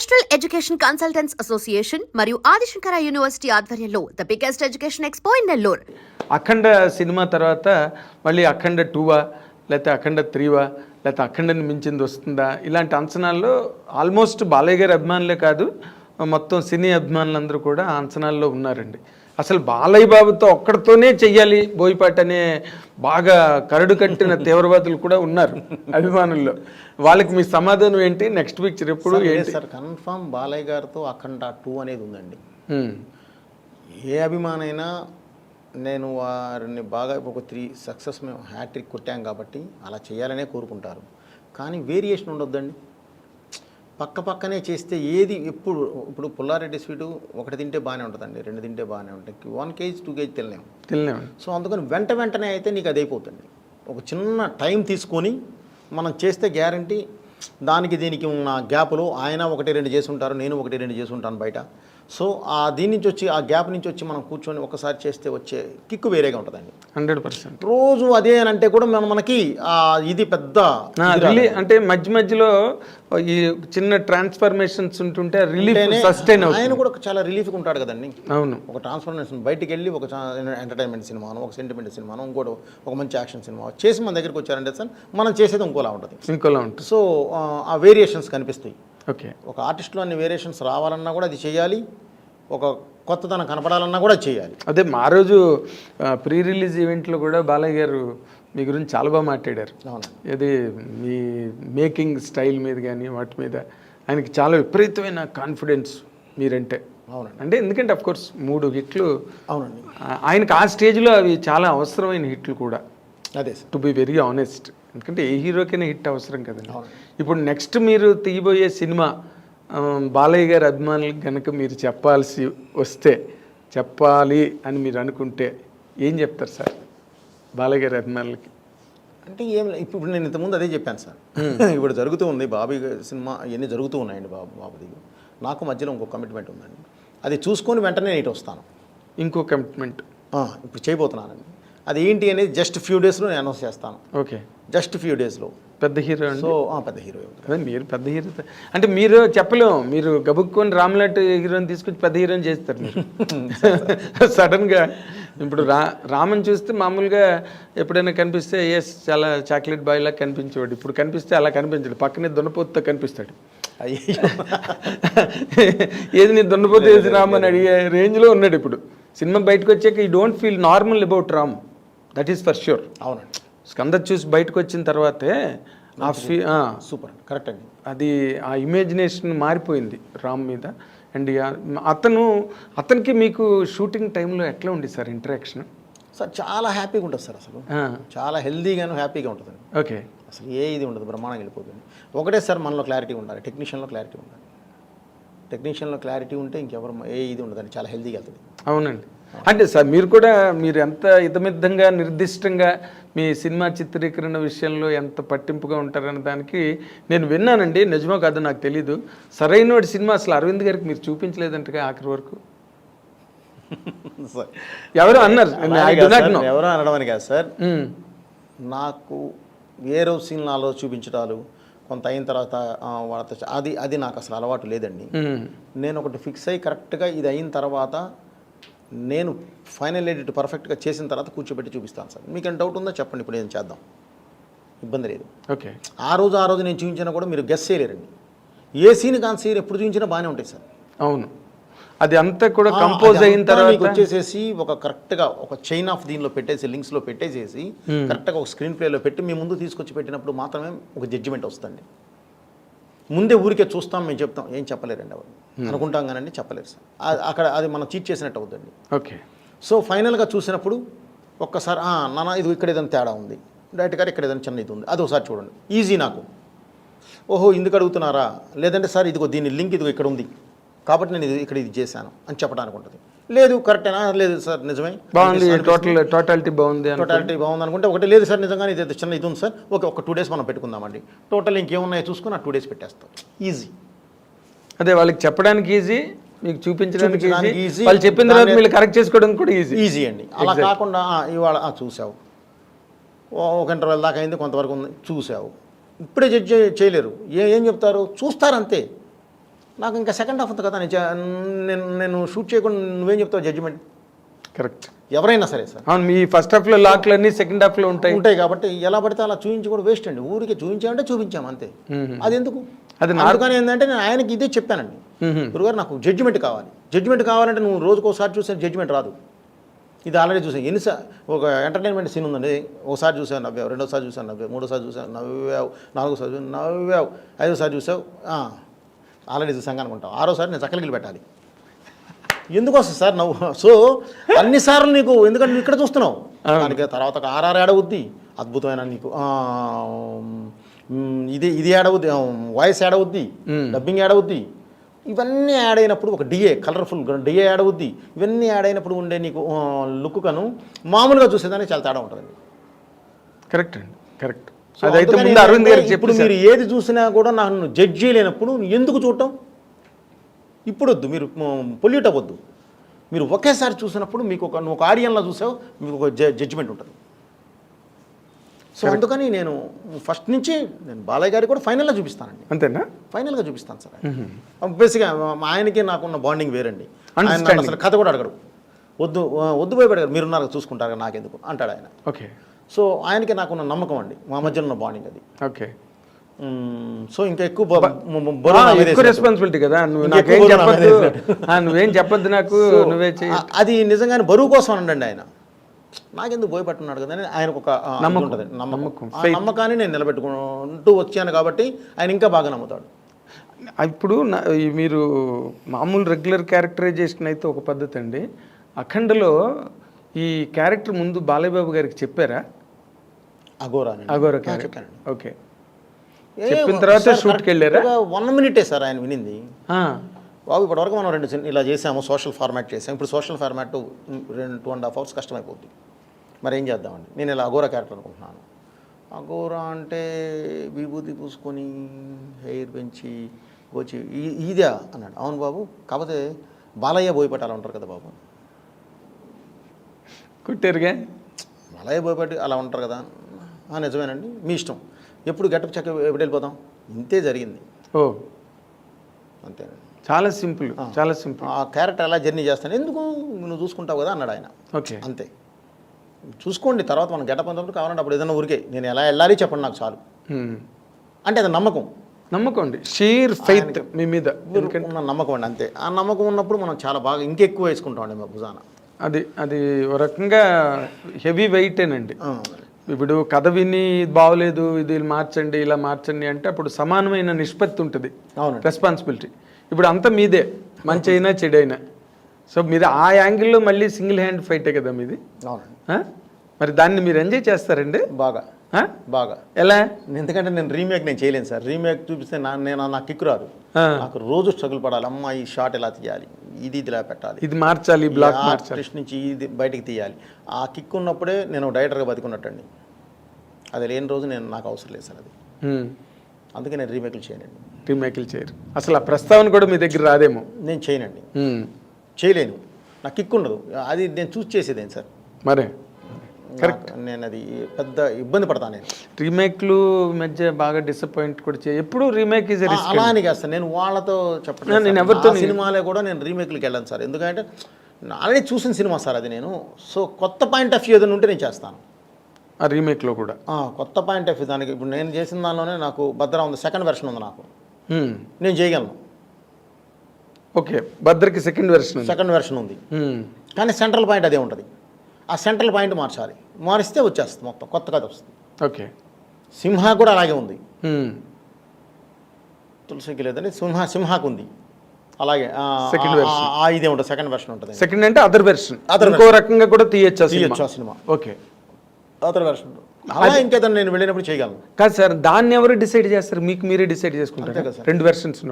National education consultants association మరియు Adi Shankara university ఆధ్వర్యంలో the biggest education expo in Nellore Akhanda cinema తర్వాత మళ్ళీ అఖండ టూవా లేకపోతే అఖండ త్రీవా లేకపోతే అఖండని మించింది వస్తుందా? ఇలాంటి అంచనాల్లో ఆల్మోస్ట్ బాలయ్య గారి అభిమానులే కాదు మొత్తం సినీ అభిమానులందరూ కూడా అంచనాల్లో ఉన్నారండి. అసలు బాలయ్య బాబుతో ఒక్కడితోనే చెయ్యాలి బోయపాటి అనే బాగా కరడు కట్టిన తీవ్రవాదులు కూడా ఉన్నారు అభిమానుల్లో. వాళ్ళకి మీ సమాధానం ఏంటి? నెక్స్ట్ పిక్చర్ ఎప్పుడు సార్, లేదు ఏంటి? సార్ కన్ఫామ్ బాలయ్య గారితో అఖండ టూ అనేది ఉందండి. ఏ అభిమానైనా నేను వారిని బాగా ఒక త్రీ సక్సెస్ మేము హ్యాట్రిక్ కొట్టాం కాబట్టి అలా చేయాలనే కోరుకుంటారు. కానీ వేరియేషన్ ఉండొద్దండి. పక్క పక్కనే చేస్తే ఏది ఎప్పుడు ఇప్పుడు పుల్లారెడ్డి స్వీటు ఒకటి తింటే బాగానే ఉంటుందండి రెండు తింటే బాగానే ఉంటుంది. వన్ కేజీ టూ కేజీ తినలేము. తెలియనివ్వండి సో అందుకని వెంట వెంటనే అయితే నీకు అది అయిపోతుంది. ఒక చిన్న టైం తీసుకొని మనం చేస్తే గ్యారంటీ దానికి దీనికి ఉన్న గ్యాప్లో ఆయన ఒకటి రెండు చేసి ఉంటారు నేను ఒకటి రెండు చేసి ఉంటాను బయట. సో ఆ దీని నుంచి వచ్చి ఆ గ్యాప్ నుంచి వచ్చి మనం కూర్చొని ఒకసారి చేస్తే వచ్చే కిక్కు వేరేగా ఉంటుందండి. Hundred percent. రోజు అదే అని అంటే కూడా మనం మనకి ఇది పెద్ద అంటే మధ్య మధ్యలో ఈ చిన్న ట్రాన్స్ఫర్మేషన్స్ ఉంటుంటే రిలీఫ్ సస్టైన్ ఆయన కూడా చాలా రిలీఫ్గా ఉంటాడు కదండి. అవును. ఒక ట్రాన్స్ఫర్మేషన్ బయటికి వెళ్ళి ఒక ఎంటర్టైన్మెంట్ సినిమాను ఒక సెంటిమెంట్ సినిమాను ఇంకోటి ఒక మంచి యాక్షన్ సినిమా చేసి మన దగ్గరికి వచ్చారంటే సార్ మనం చేసేది ఇంకోలా ఉంటుంది. ఇంకోలా ఉంటుంది. సో ఆ వేరియేషన్స్ కనిపిస్తాయి. ఓకే. ఒక ఆర్టిస్ట్లో అన్ని వేరియేషన్స్ రావాలన్నా కూడా అది చేయాలి. ఒక కొత్తదనం కనపడాలన్నా కూడా చేయాలి. అదే మా రోజు ప్రీ రిలీజ్ ఈవెంట్లో కూడా బాలయ్య గారు మీ గురించి చాలా బాగా మాట్లాడారు. ఇది మీ మేకింగ్ స్టైల్ మీద కానీ వాటి మీద ఆయనకి చాలా విపరీతమైన కాన్ఫిడెన్స్ మీరంటే. అవునండి. అంటే ఎందుకంటే అఫ్ కోర్స్ మూడు హిట్లు అవునండి. ఆయనకి ఆ స్టేజ్లో అవి చాలా అవసరమైన హిట్లు కూడా. అదే టు బి వెరీ ఆనెస్ట్ ఎందుకంటే ఏ హీరోకైనా హిట్ అవసరం కదండి. ఇప్పుడు నెక్స్ట్ మీరు తీయబోయే సినిమా బాలయ్య గారి అభిమానులకు కనుక మీరు చెప్పాల్సి వస్తే చెప్పాలి అని మీరు అనుకుంటే ఏం చెప్తారు సార్ బాలయ్య గారి అభిమానులకి? అంటే ఏం ఇప్పుడు నేను ఇంతకుముందు అదే చెప్పాను సార్. ఇప్పుడు జరుగుతూ ఉంది బాబీ గారి సినిమా ఇవన్నీ జరుగుతూ ఉన్నాయండి బాబు బాబుది నాకు మధ్యలో ఇంకో కమిట్మెంట్ ఉందండి. అది చూసుకొని వెంటనే నేను ఇటు వస్తాను. ఇంకో కమిట్మెంట్ ఇప్పుడు చేయబోతున్నానండి. అది ఏంటి అనేది జస్ట్ ఫ్యూ డేస్లో నేను అనౌన్స్ చేస్తాను. ఓకే. జస్ట్ ఫ్యూ డేస్లో పెద్ద హీరో సో ఆ, పెద్ద హీరో అదే మీరు పెద్ద హీరో అంటే మీరు చెప్పలేం మీరు గబుక్కొని రామ్లాట్ హీరోని తీసుకొచ్చి పెద్ద హీరోని చేస్తారు మీరు. సడన్గా ఇప్పుడు రా రామన్ చూస్తే మామూలుగా ఎప్పుడైనా కనిపిస్తే ఎస్ చాలా చాక్లెట్ బాయ్ లాగా కనిపించేవాడు. ఇప్పుడు కనిపిస్తే అలా కనిపించడు. పక్కనే దున్నపోతుతో కనిపిస్తాడు. అయ్యో. ఏది నీ దున్నపోతు వేసి రామ్ అని అడిగే రేంజ్లో ఉన్నాడు ఇప్పుడు. సినిమా బయటకు వచ్చాక ఈ don't feel normal about Ram that is for sure అవునండి. స్కంద చూసి బయటకు వచ్చిన తర్వాతే ఆ ఫీ సూపర్ అండి. కరెక్ట్ అండి. అది ఆ ఇమేజినేషన్ మారిపోయింది రామ్ మీద. అండ్ అతను అతనికి మీకు షూటింగ్ టైంలో ఎట్లా ఉంది సార్ ఇంటరాక్షన్? సార్ చాలా హ్యాపీగా ఉంటుంది సార్ అసలు. చాలా హెల్దీగాను హ్యాపీగా ఉంటుంది. ఓకే. అసలు ఏ ఇది ఉండదు బ్రహ్మాండంగా వెళ్ళిపోతుంది. ఒకటే సార్ మనలో క్లారిటీ ఉండాలి టెక్నీషియన్లో క్లారిటీ ఉండాలి. టెక్నీషియన్లో క్లారిటీ ఉంటే ఇంకెవరు ఏ ఇది ఉండదండి చాలా హెల్దీగా వెళ్తుంది. అవునండి. అంటే సార్ మీరు కూడా మీరు ఎంత ఇతమిద్ధంగా నిర్దిష్టంగా మీ సినిమా చిత్రీకరణ విషయంలో ఎంత పట్టింపుగా ఉంటారనే దానికి నేను విన్నానండి. నిజమో కాదో నాకు తెలీదు. సరైన వాడి సినిమా అసలు అరవింద్ గారికి మీరు చూపించలేదంటగా ఆఖరి వరకు? ఎవరు అన్నారు. ఎవరో అనడం అని కాదు సార్. నాకు ఏ రోజు సీన్ నాలో చూపించడాలు కొంత అయిన తర్వాత వాళ్ళతో అది అది నాకు అసలు అలవాటు లేదండి. నేను ఒకటి ఫిక్స్ అయ్యి కరెక్ట్గా ఇది అయిన తర్వాత నేను ఫైనల్ ఎడిట్ పర్ఫెక్ట్గా చేసిన తర్వాత కూర్చోబెట్టి చూపిస్తాను సార్. మీకు డౌట్ ఉందో చెప్పండి ఇప్పుడు ఏం చేద్దాం? ఇబ్బంది లేదు. ఓకే. ఆ రోజు ఆ రోజు నేను చూపించినా కూడా మీరు గెస్ చేయలేరండి. ఏ సీన్ కాని సీన్ ఎప్పుడు చూపించినా బాగానే ఉంటాయి సార్. అవును. అది అంతా కూడా కంపోజ్ అయిన తర్వాత వచ్చేసేసి ఒక కరెక్ట్గా ఒక చైన్ ఆఫ్ దీనిలో పెట్టేసి లింక్స్లో పెట్టేసేసి కరెక్ట్గా ఒక స్క్రీన్ ప్లేలో పెట్టి మీ ముందు తీసుకొచ్చి పెట్టినప్పుడు మాత్రమే ఒక జడ్జిమెంట్ వస్తుంది ముందే ఊరికే చూస్తాం మేము చెప్తాం ఏం చెప్పలేరండి ఎవరు. అనుకుంటాం కానండి చెప్పలేరు సార్. అక్కడ అది మనం చీట్ చేసినట్టు అవుతుంది ఓకే. సో ఫైనల్గా చూసినప్పుడు ఒక్కసారి "ఆ, నాన్న ఇది ఇక్కడ ఏదైనా తేడా ఉంది. డైరెక్ట్ గారు ఇక్కడ ఏదైనా చిన్న ఇది ఉంది. అది ఒకసారి చూడండి. ఈజీ నాకు. ఓహో ఇందుకు అడుగుతున్నారా? లేదంటే సార్ ఇదిగో దీని లింక్ ఇదిగో ఇక్కడ ఉంది. కాబట్టి నేను ఇది ఇక్కడ ఇది చేశాను అని చెప్పడానికి ఉంటుంది. లేదు కరెక్టేనా లేదు సార్ నిజమే. బాగుంది టోటల్ టోటాలిటీ బాగుంది టోటాలిటీ బాగుంది అనుకుంటే. ఒకటి లేదు సార్ నిజంగానే ఇది చిన్న ఇది ఉంది సార్. ఓకే ఒక టూ డేస్ మనం పెట్టుకుందామండి. టోటల్ ఇంకేమున్నాయో చూసుకుని ఆ టూ డేస్ పెట్టేస్తాం. ఈజీ అదే వాళ్ళకి చెప్పడానికి ఈజీ మీకు చూపించడానికి ఈజీ. వాళ్ళు చెప్పిన తర్వాత మీరు కరెక్ట్ చేసుకోవడానికి కూడా ఈజీ ఈజీ అండి. అలా కాకుండా "ఆ, ఇవాళ చూసావు. ఒక ఇంటర్వెల్ దాకా అయింది కొంతవరకు ఉంది చూసావు. ఇప్పుడే జడ్జ్ చేయలేరు. ఏ ఏం చెప్తారు? చూస్తారు అంతే నాకు ఇంకా సెకండ్ హాఫ్ ఉంది కదా నేను నేను షూట్ చేయకుండా నువ్వేం చెప్తావు జడ్జిమెంట్ కరెక్ట్ ఎవరైనా సరే సార్. అవును మీ ఫస్ట్ హాఫ్లో లాక్లు అన్నీ సెకండ్ హాఫ్లో ఉంటాయి. ఉంటాయి కాబట్టి ఎలా పడితే అలా చూపించి కూడా వేస్ట్ అండి. ఊరికి చూపించామంటే చూపించాం అంతే. అది ఎందుకు? అది అందుకని ఏంటంటే నేను ఆయనకి ఇదే చెప్పానండి. గురుగారు నాకు జడ్జిమెంట్ కావాలి. జడ్జిమెంట్ కావాలంటే నువ్వు రోజుకు ఒకసారి చూసే జడ్జిమెంట్ రాదు. ఇది ఆల్రెడీ చూసాను. ఎన్నిసార్లు ఒక ఎంటర్టైన్మెంట్ సీన్ ఉందండి. ఒకసారి చూసాను నవ్వావు రెండోసారి చూసాను నవ్వావు మూడోసారి చూసాను నవ్వావు నాలుగోసారి చూసాను నవ్వావు ఐదోసారి చూసావు ఆల్రెడీ చూసాం అనుకుంటావు ఆరోసారి నేను చక్కలిగిలి పెట్టాలి. ఎందుకు వస్తుంది సార్ నవ్వు? సో అన్నిసార్లు నీకు ఎందుకంటే నువ్వు ఇక్కడ చూస్తున్నావు. దానికి తర్వాత ఒక ఆర్ఆర్ ఏడవుద్ది అద్భుతమైన నీకు ఇది ఇది ఏడవుద్ది వాయిస్ ఏడవుద్ది డబ్బింగ్ ఏడవుద్ది ఇవన్నీ యాడ్ అయినప్పుడు ఒక డిఏ కలర్ఫుల్ డిఏ యాడ్ అవుద్ది. ఇవన్నీ యాడ్ అయినప్పుడు ఉండే నీకు లుక్ కను మామూలుగా చూసేదానికి చాలా తేడా ఉంటుంది కరెక్ట్ అండి కరెక్ట్. అదైతే అందుకని ముందు అరవింద్ ఏంటంటే గారికి ఇప్పుడు మీరు ఏది చూసినా కూడా నన్ను జడ్జ్ చేయలేనప్పుడు ఎందుకు చూడటం? ఇప్పుడు వద్దు మీరు పొల్యూట్ అవ్వద్దు. మీరు ఒకేసారి చూసినప్పుడు మీకు ఒక నువ్వు ఒక ఆడియన్లో చూసావు మీకు ఒక జడ్జిమెంట్ ఉంటుంది. సో అందుకని నేను ఫస్ట్ నుంచి నేను బాలయ్య గారికి కూడా ఫైనల్లో చూపిస్తానండి. అంతేనా? ఫైనల్గా చూపిస్తాను సార్ బేసిక్గా ఆయనకి నాకున్న బాండింగ్ వేరండి. ఆయన. అసలు కథ కూడా అడగడు. వద్దు వద్దు భయపడగారు మీరున్నారు కదా, చూసుకుంటారు కదా, నాకెందుకు? అంటాడు ఆయన. ఓకే సో ఆయనకి నాకున్న నమ్మకం అండి. మా మధ్యలో ఉన్న బాండింగ్ అది. ఓకే. సో ఇంకా ఎక్కువ. రెస్పాన్సిబిలిటీ కదా. నువ్వు చెప్పొద్దు. నువ్వేం చెప్పొద్దు నాకు నువ్వే అది నిజంగానే బరువు కోసం అనండి ఆయన. నాకెందుకు భయపట్టున్నాడు కదా ఆయనకు ఒక నమ్మకం. ఉంటుంది. నమ్మకం. నమ్మకం. ఆ నమ్మకాన్ని నేను నిలబెట్టుకుంటూ వచ్చాను కాబట్టి ఆయన ఇంకా బాగా నమ్ముతాడు. ఇప్పుడు మీరు మామూలు రెగ్యులర్ క్యారెక్టరైజేషన్ అయితే ఒక పద్ధతి అండి. అఖండలో ఈ క్యారెక్టర్ ముందు బాలయ్య బాబు గారికి చెప్పారా? అగోర చెప్పానండి. ఓకే. ఏ, చెప్పిన తర్వాత సార్, షూట్కి వెళ్ళారా? కరెక్ట్గా వన్ మినిటే సార్ ఆయన వినింది. బాబు ఇప్పటివరకు మనం రెండు ఇలా చేసాము సోషల్ ఫార్మాట్ చేసాము ఇప్పుడు సోషల్ ఫార్మాట్ రెండు టూ అండ్ హాఫ్ అవర్స్ కష్టమైపోద్ది. మరి ఏం చేద్దామండి? నేను ఇలా అఘోరా క్యారెక్టర్ అనుకుంటున్నాను. అఘోరా అంటే విభూతి పూసుకొని హెయిర్ పెంచి వచ్చి ఈ- ఇదా అన్నాడు. అవును బాబు కాకపోతే బాలయ్య బోయపట్టాలి ఉంటారు కదా బాబు. కుట్టారుగా? బాలయ్య బోయపట్టి అలా ఉంటారు కదా. "ఆ, నిజమేనండి. మీ ఇష్టం. ఎప్పుడు గట్టపు చెక్క ఎప్పుడు వెళ్ళిపోతాం ఇంతే జరిగింది. ఓ. అంతేనండి. చాలా సింపుల్ చాలా సింపుల్. ఆ క్యారెక్టర్ ఎలా జర్నీ చేస్తాను. ఎందుకు? నువ్వు చూసుకుంటావు కదా అన్నాడు ఆయన. ఓకే. అంతే. చూసుకోండి తర్వాత మనం గెటప్ అంతప్పుడు కావాలంటే అప్పుడు ఏదైనా ఊరికే నేను ఎలా వెళ్ళాలి చెప్పండి నాకు చాలు. అంటే అది నమ్మకం. నమ్మకం అండి. షీర్ ఫెయిత్ మీ మీద. ఉన్న నమ్మకం అండి అంతే. ఆ నమ్మకం ఉన్నప్పుడు మనం చాలా బాగా ఇంకెక్కువ వేసుకుంటామండి మా భుజాన. అది అది ఒక రకంగా హెవీ వెయిటేనండి. ఇప్పుడు కథ విని ఇది బాగోలేదు ఇది మార్చండి ఇలా మార్చండి అంటే అప్పుడు సమానమైన నిష్పత్తి ఉంటుంది. రెస్పాన్సిబిలిటీ ఇప్పుడు అంతా మీదే. మంచి అయినా చెడు అయినా. సో మీరు ఆ యాంగిల్లో మళ్ళీ సింగిల్ హ్యాండ్ ఫైటే కదా మీది? మరి దాన్ని మీరు ఎంజాయ్ చేస్తారండి? బాగా? బాగా. ఎలా? ఎందుకంటే నేను రీమేక్ నేను చేయలేను సార్. రీమేక్ చూపిస్తే నా నేను నాకు కిక్కు రాదు. నాకు రోజు స్ట్రగుల్ పడాలి. అమ్మ ఈ షాట్ ఎలా తీయాలి? ఇది ఇది ఇలా పెట్టాలి. ఇది మార్చాలి బ్లాక్ మార్చాలి. నుంచి ఇది బయటికి తీయాలి. ఆ కిక్ ఉన్నప్పుడే నేను డైరెక్టర్గా బతికున్నట్టండి. అది లేని రోజు నేను నాకు అవసరం లేదు సార్ అది. అందుకే నేను రీమేక్లు చేయనండి. రీమేక్లు చేయరు. అసలు ఆ ప్రస్తావన కూడా మీ దగ్గర రాదేమో. నేను చేయనండి. చేయలేను. నాకు కిక్ ఉండదు. అది నేను చూస్ చేసేదేం సార్? మరే? నాకు- నేను అది పెద్ద ఇబ్బంది పడతాను నేను. రీమేక్లు మధ్య బాగా డిసప్పాయింట్ కూడా చే ఎప్పుడు రీమేక్ ఆ, అలా అని కాదు సార్. నేను వాళ్ళతో చెప్పండి నేను ఎవరితో సినిమాలే కూడా నేను రీమేక్లకి వెళ్ళాను సార్. ఎందుకంటే ఆల్రెడీ చూసిన సినిమా సార్ అది నేను. సో కొత్త పాయింట్ ఆఫ్ వ్యూ ఏదైనా ఉంటే నేను చేస్తాను. ఆ రీమేక్లో కూడా. కొత్త పాయింట్ ఆఫ్ దానికి. ఇప్పుడు నేను చేసిన దానిలోనే నాకు భద్ర ఉంది. సెకండ్ వెర్షన్ ఉంది నాకు. నేను చేయగలను. ఓకే. భద్రకి సెకండ్ వెర్షన్ ఉంది. సెకండ్ వెర్షన్ ఉంది. కానీ సెంట్రల్ పాయింట్ అదే ఉంటుంది. ఆ సెంట్రల్ పాయింట్ మార్చాలి. మారిస్తే వచ్చేస్తుంది మొత్తం. కొత్త కథ వస్తుంది. ఓకే. సింహ కూడా అలాగే ఉంది. తులసికి లేదండి. సింహ సింహాకు ఉంది. అలాగే. ఆ- ఆ ఇదే ఉంటుంది. సెకండ్ వెర్షన్ ఉంటుంది. సెకండ్ అంటే అదర్ వెర్షన్ Other ఇంకో రకంగా కూడా తీయచ్చు తీయొచ్చు ఆ సినిమా. ఓకే. అదర్ వెర్షన్ అలా ఇంకేదైనా నేను వెళ్ళినప్పుడు చేయగలను. కాదు సార్ దాన్ని ఎవరు డిసైడ్ చేస్తారు? మీకు మీరే డిసైడ్ చేసుకుంటారు. రెండు వెర్షన్స్